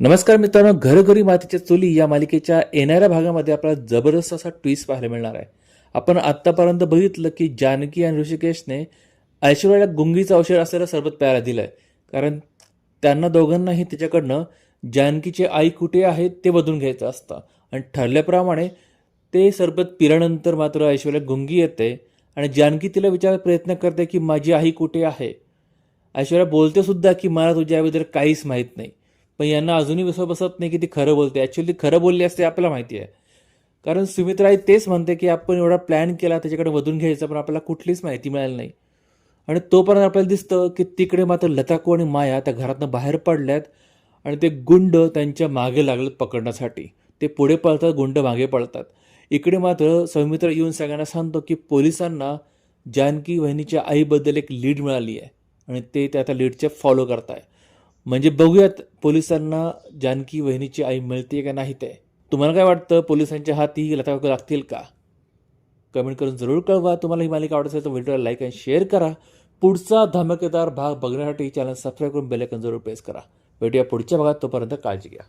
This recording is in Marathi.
नमस्कार मित्रांनो घरघरी मातीच्या चुली या मालिकेच्या येणाऱ्या भागामध्ये आपल्याला जबरदस्त असा ट्विस्ट पाहायला मिळणार आहे. आपण आत्तापर्यंत बघितलं की जानकी आणि ऋषिकेशने ऐश्वर्याला गुंगीचं औषध असलेलं सरबत प्यायला दिलं आहे कारण त्यांना दोघांनाही त्याच्याकडनं जानकीची आई कुठे आहे ते बदलून घ्यायचं असतं. आणि ठरल्याप्रमाणे ते सरबत पिल्यानंतर मात्र ऐश्वर्या गुंगी येते आणि जानकी तिला विचारायचा प्रयत्न करते की माझी आई कुठे आहे? ऐश्वर्या बोलते सुद्धा की मला तुझ्याबद्दल काहीच माहीत नाही. पण यांना अजूनही विश्वास बसत नाही की ती खरं बोलते. ॲक्च्युली खरं बोलली असते आपल्याला माहिती आहे. कारण सुमित्राई तेच म्हणते की आपण एवढा प्लॅन केला त्याच्याकडे वधून घ्यायचं पण आपल्याला कुठलीच माहिती मिळाली नाही. आणि तोपर्यंत आपल्याला दिसतं की तिकडे मात्र लताकू आणि माया त्या घरातनं बाहेर पडल्यात आणि ते गुंड त्यांच्या मागे लागलेत पकडण्यासाठी. ते पुढे पळतात गुंड मागे पळतात. इकडे मात्र सौमित्र येऊन सगळ्यांना सांगतो की पोलिसांना जानकी वहिनीच्या आईबद्दल एक लीड मिळाली आहे. आणि ते त्या त्या लीडचे फॉलो करताय. म्हणजे बघूयात पोलिसांना जानकी वहिनीची आई मिळते का नाही ते. तुम्हाला काय वाटतं? पोलिसांच्या हाती लता लागतील का? कमेंट करून जरूर कळवा. तुम्हाला ही मालिका आवडत असेल तर व्हिडिओला लाईक आणि शेअर करा. पुढचा धमाकेदार भाग बघण्यासाठी चॅनल सबस्क्राईब करून बेलायकन जरूर प्रेस करा. भेटूया पुढच्या भागात. तोपर्यंत काळजी घ्या.